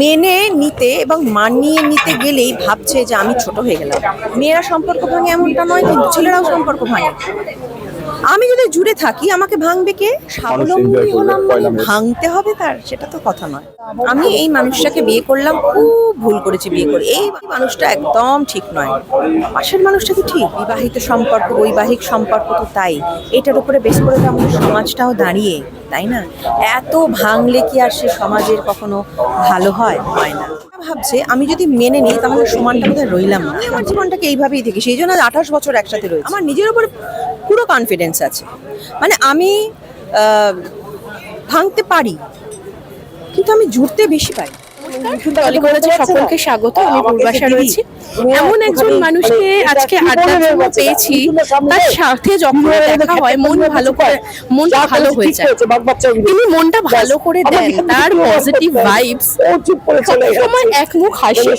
মেনে নিতে এবং মানিয়ে নিতে গেলেই ভাবছে যে আমি ছোট হয়ে গেলাম। মেয়েরা সম্পর্ক ভাঙে এমনটা নয়, কিন্তু ছেলেরাও সম্পর্ক ভাঙে। আমি যদি জুড়ে থাকি আমাকে ভাঙবে কে? স্বাবলম্বী হলাম মানে ভাঙতে হবে তার সেটা তো কথা নয়। আমি এই মানুষটাকে বিয়ে করলাম খুব ভুল করেছি বিয়ে করে। এই মানুষটা একদম ঠিক নয়। পাশের মানুষটা তো ঠিক বিবাহিত সম্পর্ক বৈবাহিক সম্পর্ক তো তাই। এটার উপরে বেশ করে তো আমাদের সমাজটাও দাঁড়িয়ে তাই না? এত ভাঙলে কি আর সে সমাজের কখনো ভালো হয়? হয় না। ভাবছে আমি যদি মেনে নিই তাহলে সমানটা বোধহয় রইলাম না। আমি আমার জীবনটাকে এইভাবেই দেখি সেই জন্য আঠাশ বছর একসাথে রয়েছে। আমার নিজের উপর পুরো কনফিডেন্স আছে। মানে আমি ভাঙতে পারি কিন্তু আমি জুড়তে বেশি পারি। সকলকে স্বাগত আমি পূর্বাশা রয়েছি। এমন একজন মানুষকে আজকে আড্ডার জন্য পেয়েছি। তার সাথে যখন দেখা হয় মন ভালো করে মনটা ভালো হয়ে যায়। তিনি মনটা ভালো করে দেন তার পজিটিভ ভাইবস সময় এক মুখ হাসি।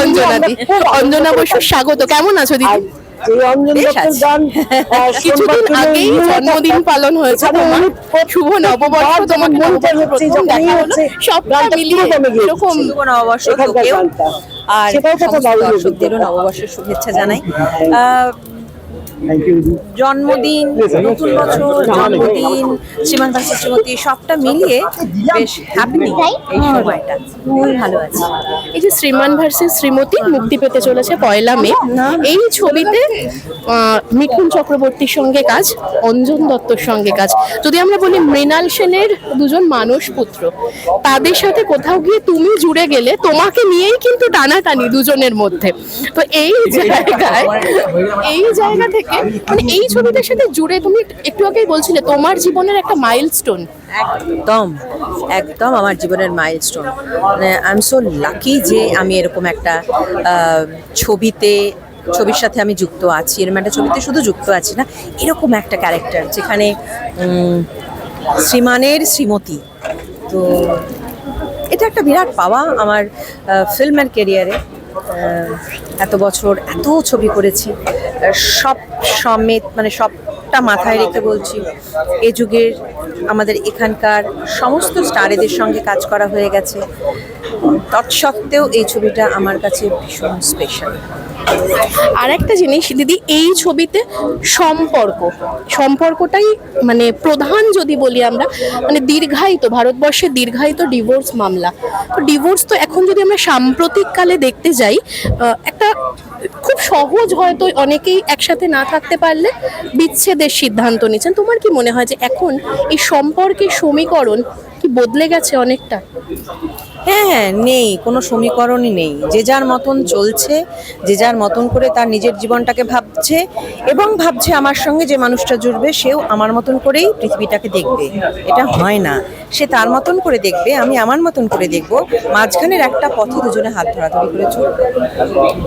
অঞ্জনা দি অঞ্জনা বসু স্বাগত। কেমন আছো দিদি? বেশ আছি। কিছুদিন আগেই জন্মদিন পালন হয়েছে তোমার। শুভ নববর্ষ তোমাকে নববর্ষ প্রথম দেখা হলো। সবটা মিলিয়ে এরকম শুভ নববর্ষ তোকেও আর সমস্ত দর্শকদেরও নববর্ষের শুভেচ্ছা জানাই। আহ, জন্মদিন নতুন বছর জন্মদিন শ্রীমান ভাষা শ্রীমতী সবটা মিলিয়ে বেশ হ্যাপি এই সময়টা। খুবই ভালো আছে। এই যে শ্রীমান ভার্সেস শ্রীমতী মুক্তি পেতে চলেছে পয়লা মে। এই ছবিতে মিঠুন চক্রবর্তীর সঙ্গে কাজ অঞ্জন দত্তর সঙ্গে কাজ। যদি আমরা বলি মৃণাল সেনের দুজন মানুষ পুত্র তাদের সাথে কোথাও গিয়ে তুমি জুড়ে গেলে তোমাকে নিয়েই কিন্তু টানাটানি দুজনের মধ্যে। তো এই জায়গায় এই জায়গা থেকে মানে এই ছবিটার সাথে জুড়ে তুমি একটু আগেই বলছিলে, তোমার জীবনের একটা মাইলস্টোন একদম একদম আমার জীবনের মাইলস্টোন মানে আই এম সো লাকি যে আমি এরকম একটা ছবিতে, ছবির সাথে আমি যুক্ত আছি। এরকম একটা ছবিতে শুধু যুক্ত আছি না, এরকম একটা ক্যারেক্টার যেখানে শ্রীমানের শ্রীমতী। তো এটা একটা বিরাট পাওয়া আমার ফিল্মের কেরিয়ারে এত বছর এত ছবি করেছি। সব সমেত মানে সবটা মাথায় রেখে বলছি, এ যুগের আমাদের এখানকার সমস্ত স্টারেদের সঙ্গে কাজ করা হয়ে গেছে। তৎসত্ত্বেও এই ছবিটা আমার কাছে ভীষণ স্পেশাল আর একটা জিনিস, দিদি, এই ছবিতে সম্পর্ক, সম্পর্কটাই মানে প্রধান যদি বলি আমরা মানে দীর্ঘায়িত, ভারতবর্ষে দীর্ঘায়িত ডিভোর্স মামলা। তো ডিভোর্স তো এখন যদি আমরা সাম্প্রতিক কালে দেখতে যাই একটা খুব সহজ হয়তো অনেকেই একসাথে না থাকতে পারলে বিচ্ছেদের সিদ্ধান্ত নিচ্ছেন। তোমার কি মনে হয় যে এখন এই সম্পর্কের সমীকরণ কি বদলে গেছে অনেকটা? হ্যাঁ হ্যাঁ নেই, কোনো সমীকরণই নেই। যে যার মতন চলছে, যে যার মতন করে তার নিজের জীবনটাকে ভাবছে এবং ভাবছে আমার সঙ্গে যে মানুষটা জুড়বে, সেও আমার মতন করেই পৃথিবীটাকে দেখবে। এটা হয় না। সে তার মতন করে দেখবে, আমি আমার মতন করে দেখব। মাঝখানের একটা পথে দুজনে হাত ধরাধরি করে চলবে।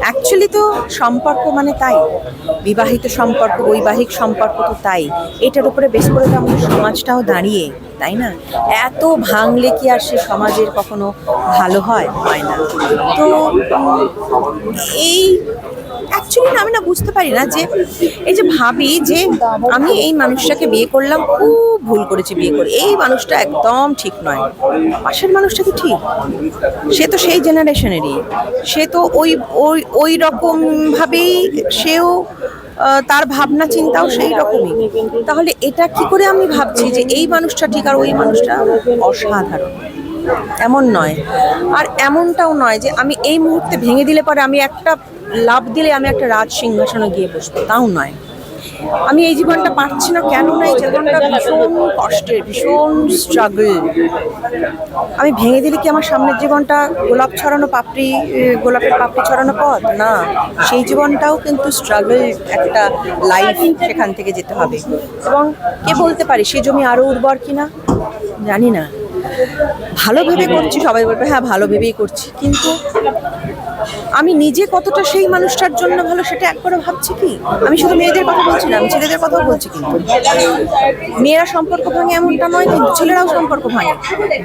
অ্যাকচুয়ালি তো সম্পর্ক মানে তাই। বিবাহিত সম্পর্ক, বৈবাহিক সম্পর্ক তো তাই। এটার উপরে বেশ করে তো আমাদের সমাজটাও দাঁড়িয়ে। তাই না? এত ভাঙলে কি আর সে সমাজের কখনো ভালো হয়? হয় না। তো এই অ্যাকচুয়ালি না, আমি না বুঝতে পারি না যে এই যে ভাবি যে আমি এই মানুষটাকে বিয়ে করলাম, খুব ভুল করেছি বিয়ে করে। এই মানুষটা একদম ঠিক নয়। পাশের মানুষটা তো ঠিক? সে তো সেই জেনারেশনেরই সে তো ওই ওই ওই রকম ভাবেই সেও তার ভাবনা, চিন্তাও সেই রকমই। তাহলে এটা কি করে আমি ভাবছি যে এই মানুষটা ঠিক আর ওই মানুষটা অসাধারণ? এমন নয়। আর এমনটাও নয় যে আমি এই মুহূর্তে ভেঙে দিলে পরে আমি একটা লাভ দিলে আমি একটা রাজ সিংহাসনে গিয়ে বসবো, তাও নয়। আমি এই জীবনটা পারছি না কেন না, এই জীবনটা ভীষণ কষ্টের, ভীষণ স্ট্রাগল আমি ভেঙে দিলে কি আমার সামনের জীবনটা গোলাপ ছড়ানো পাপড়ি গোলাপের পাপড়ি ছড়ানো পথ? না, সেই জীবনটাও কিন্তু স্ট্রাগল একটা লাইফ সেখান থেকে যেতে হবে। এবং কে বলতে পারি, সে জমি আরও উর্বর কিনা? জানি না। ভালো ভেবে করছি, সবাই বলবে হ্যাঁ ভালো ভেবেই করছি। কিন্তু আমি নিজে কতটা সেই মানুষটার জন্য ভালো সেটা একবারও ভাবছি কি? আমি শুধু মেয়েদের কথা বলছি না আমি ছেলেদের কথাও বলছি কিন্তু। মেয়েরা সম্পর্ক ভাঙে এমনটা নয় কিন্তু ছেলেরাও সম্পর্ক ভাঙে।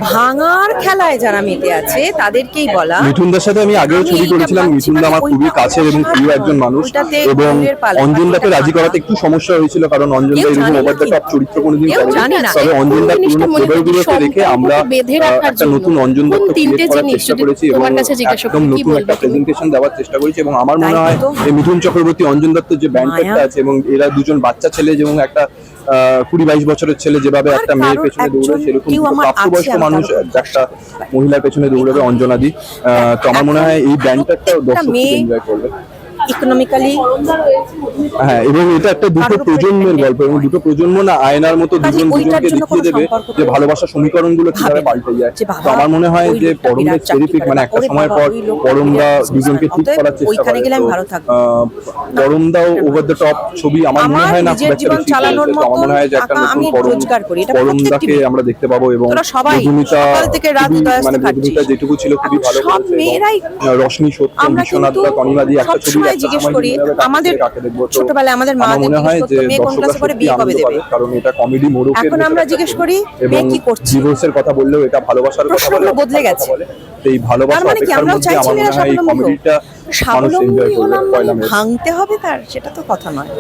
ভাঙার খেলায় যারা মেতে আছে তাদেরকেই বলা মিঠুনদার সাথে আমি আগেও ছবি করেছিলাম মিঠুনদা আমার মানে খুবই কাছের এবং প্রিয় একজন মানুষ এবং অঞ্জনদাকে রাজি করাতে একটু সমস্যা হয়েছিল কারণ অঞ্জনদা এরকম ওভার দ্য টপ চরিত্র কোনোদিন করেনি। না। তবে অঞ্জনদার পুরনো মনে দেখে আমরা একটা নতুন অঞ্জন কোন তিনটে করার জিনিস চেষ্টা করেছি এবং একদম নতুন একটা? প্রেজেন্টেশন দেওয়ার চেষ্টা করেছি এবং আমার মনে হয়। এই মিঠুন চক্রবর্তী অঞ্জন দত্ত যে ব্যান্ডটা। আছে এবং এরা দুজন বাচ্চা ছেলে এবং একটা আহ, কুড়ি বাইশ বছরের ছেলে যেভাবে একটা মেয়ের পেছনে দৌড়ে সেরকম প্রাপ্তবয়স্ক মানুষ একটা মহিলার পেছনে দৌড়াবে অঞ্জনাদি তো আমার মনে হয় এই ব্যান্ডটা দর্শক এনজয় করবে ইকোনমিক্যালি হ্যাঁ এবং এটা একটা দুটো প্রজন্মের গল্প এবং দুটো প্রজন্ম না আয়নার মতো দুজন দুজনকে দেখিয়ে দেবে যে ভালোবাসার সমীকরণগুলো কীভাবে পাল্টে যায়। তো আমার মনে হয় যে লোকটা পরমদের টেরিফিক মানে একটা সময় পর পরমদা দুজনকে ঠিক করার চেষ্টা করে। পরমদাও ওভার দ্য টপ ছবি আমার মনে হয় না খুব একটা চালানোর। আমার মনে হয় যে একটা নতুন পরম পরমদাকে আমরা দেখতে পাবো এবং উদয়াস্ত মানে। মধুমিতা যেটুকু ছিল খুবই ভালো করেছে রশ্মি সত্য বিশ্বনাথ কিন্তু দা একটা ছবি জিজ্ঞেস করি আমাদের ছোটবেলায় আমাদের মাদের মনে হয় যে কোন ক্লাসে পড়ে বিয়ে কবে দেবে? কারণ এটা কমেডি মোড়কে এখন আমরা জিজ্ঞেস করি, মেয়ে কি করছে? ডিভোর্সের কথা বললেও এটা ভালোবাসার কথা বলে বদলে গেছে। এই ভালোবাসা মানে অপেক্ষার মধ্যে আমার মনে হয় এই কমেডিটা মানুষ স্বাবলম্বী এনজয় করবে হলাম পয়লা মে ভাঙতে হবে তার সেটা তো কথা নয়।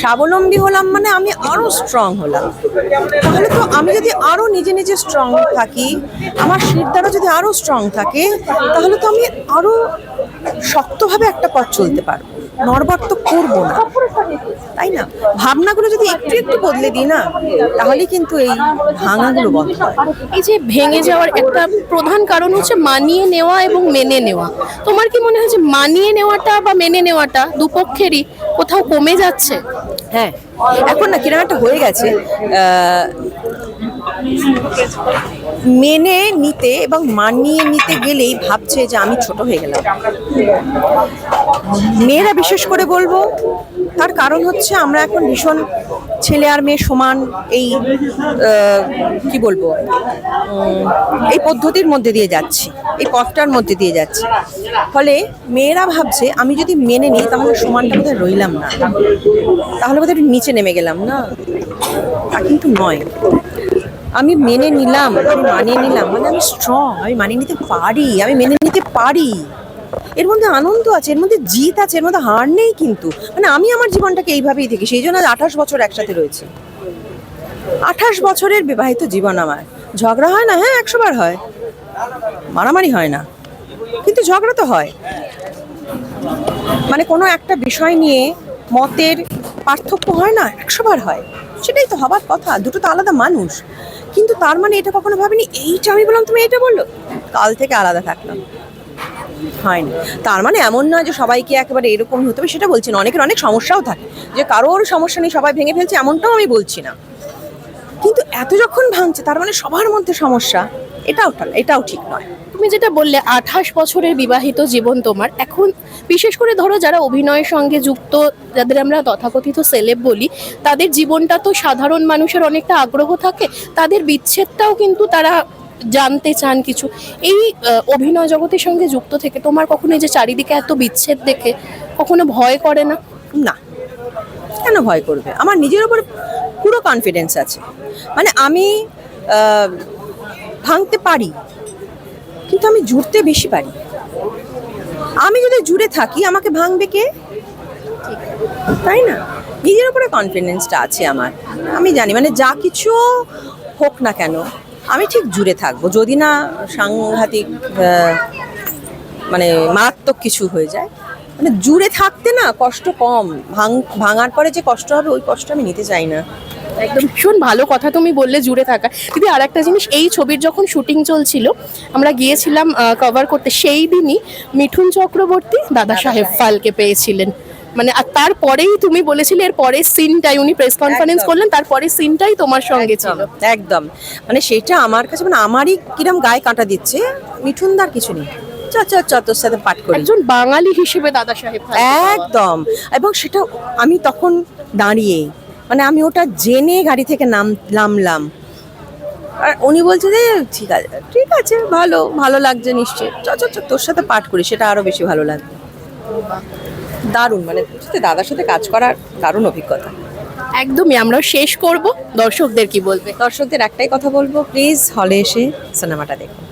স্বাবলম্বী হলাম মানে আমি আরও স্ট্রং হলাম। তাহলে তো আমি যদি আরও নিজে নিজে স্ট্রং থাকি আমার শিরদাঁড়া যদি আরও স্ট্রং থাকে তাহলে তো আমি আরও শক্তভাবে একটা পথ চলতে পারব নড়বড় তো করব না। তাই না? ভাবনাগুলো যদি একটু একটু বদলে দিই না তাহলে কিন্তু এই ভাঙাগুলো বন্ধ হয়। এই যে ভেঙে যাওয়ার একটা প্রধান কারণ হচ্ছে মানিয়ে নেওয়া এবং মেনে নেওয়া। তোমার কি মনে হয় যে মানিয়ে নেওয়াটা বা মেনে নেওয়াটা দুপক্ষেরই কোথাও কমে যাচ্ছে? হ্যাঁ এখন না কীরকম একটা হয়ে গেছে মেনে নিতে এবং মানিয়ে নিতে গেলেই ভাবছে যে আমি ছোট হয়ে গেলাম। মেয়েরা বিশেষ করে বলব, তার কারণ হচ্ছে আমরা এখন ভীষণ ছেলে আর মেয়ে সমান এই কি বলব এই পদ্ধতির মধ্যে দিয়ে যাচ্ছি, এই পথটার মধ্যে দিয়ে যাচ্ছি। ফলে মেয়েরা ভাবছে, আমি যদি মেনে নিই তাহলে সমানটা বোধহয় রইলাম না। তাহলে বোধহয় নিচে নেমে গেলাম না? তা কিন্তু নয়। আমি মেনে নিলাম, আমি মানিয়ে নিলাম। মানে আমি স্ট্রং আমি মানিয়ে নিতে পারি, আমি মেনে নিতে পারি। এর মধ্যে আনন্দ আছে, এর মধ্যে জিত আছে, এর মধ্যে হার নেই কিন্তু। মানে আমি আমার জীবনটাকে এইভাবেই দেখি, সেই জন্য আঠাশ বছর একসাথে রয়েছে। আঠাশ বছরের বিবাহিত জীবন আমার। ঝগড়া হয় না হ্যাঁ একশো বার হয়। মারামারি হয় না। কিন্তু ঝগড়া তো হয়। মানে কোনো একটা বিষয় নিয়ে মতের পার্থক্য হয় না, একশো বার হয়। সেটাই তো হবার কথা, দুটো তো আলাদা মানুষ। কিন্তু তার মানে এটা কখনো ভাবিনি? এইটা আমি বললাম, তুমি এটা বলল? কাল থেকে আলাদা থাকলাম হয়নি। তার মানে এমন নয় যে সবাইকে একেবারে এরকম হতে হবে, সেটা বলছি না। অনেকের অনেক সমস্যাও থাকে। যে কারোর সমস্যা নেই, সবাই ভেঙে ফেলছে, এমনটাও আমি বলছি না। কিন্তু এত যখন ভাঙছে, তার মানে সবার মধ্যে সমস্যা। এটাও ঠিক- এটাও ঠিক নয়। তুমি যেটা বললে, আঠাশ বছরের বিবাহিত জীবন তোমার, এখন বিশেষ করে ধরো যারা অভিনয়ের সঙ্গে যুক্ত, যাদের আমরা তথাকথিত সেলেব বলি, তাদের জীবনটা তো সাধারণ মানুষের অনেকটা আগ্রহ থাকে, তাদের বিচ্ছেদটাও কিন্তু তারা জানতে চান কিছু। এই অভিনয় জগতের সঙ্গে যুক্ত থেকে তোমার কখনো এই যে চারিদিকে এত বিচ্ছেদ দেখে কখনো ভয় করে না? না। কেন ভয় করবে? আমার নিজের উপর পুরো কনফিডেন্স আছে। মানে আমি ভাঙতে পারি, কিন্তু আমি জুড়তে বেশি পারি। আমি যদি জুড়ে থাকি, আমাকে ভাঙবে কে? তাই না? নিজের উপরে কনফিডেন্সটা আছে আমার। আমি জানি মানে যা কিছু হোক না কেন, আমি ঠিক জুড়ে থাকব। যদি না সাংঘাতিক মানে মারাত্মক কিছু হয়ে যায় মানে জুড়ে থাকতে না কষ্ট কম। ভাঙ, ভাঙার পরে যে কষ্ট হবে, ওই কষ্ট আমি নিতে চাই না। একদম ভীষণ ভালো কথা তুমি বললে জুড়ে থাকা। দিদি আর একটা জিনিস এই ছবির যখন শুটিং চলছিল আমরা গিয়েছিলাম কভার করতে। সেই দিনই মিঠুন চক্রবর্তী দাদা সাহেব ফালকে পেয়েছিলেন। মানে আর তারপরেই তুমি বলেছিলে এর পরের সিনটাই উনি প্রেস কনফারেন্স করলেন তারপরে সিনটাই তোমার সঙ্গে ছিল। একদম, মানে সেটা আমার কাছে মানে আমারই কিরম গায়ে কাঁটা দিচ্ছে মিঠুনদার কিছু নেই। সাথে পাঠ করি। একজন বাঙালি হিসেবে দাদা সাহেব একদম। এবং সেটা আমি তখন দাঁড়িয়ে মানে আমি ওটা জেনে গাড়ি থেকে নাম নামলাম। আর উনি বলছে যে ঠিক আছে ঠিক আছে ভালো ভালো লাগছে নিশ্চয়ই। চ চ তোর সাথে পাঠ করি সেটা আরও বেশি ভালো লাগবে। দারুণ মানে সত্যি দাদার সাথে কাজ করার দারুণ অভিজ্ঞতা। একদমই আমরাও শেষ করব। দর্শকদের কি বলবে? দর্শকদের একটাই কথা বলব প্লিজ হলে এসে সিনেমাটা দেখুন।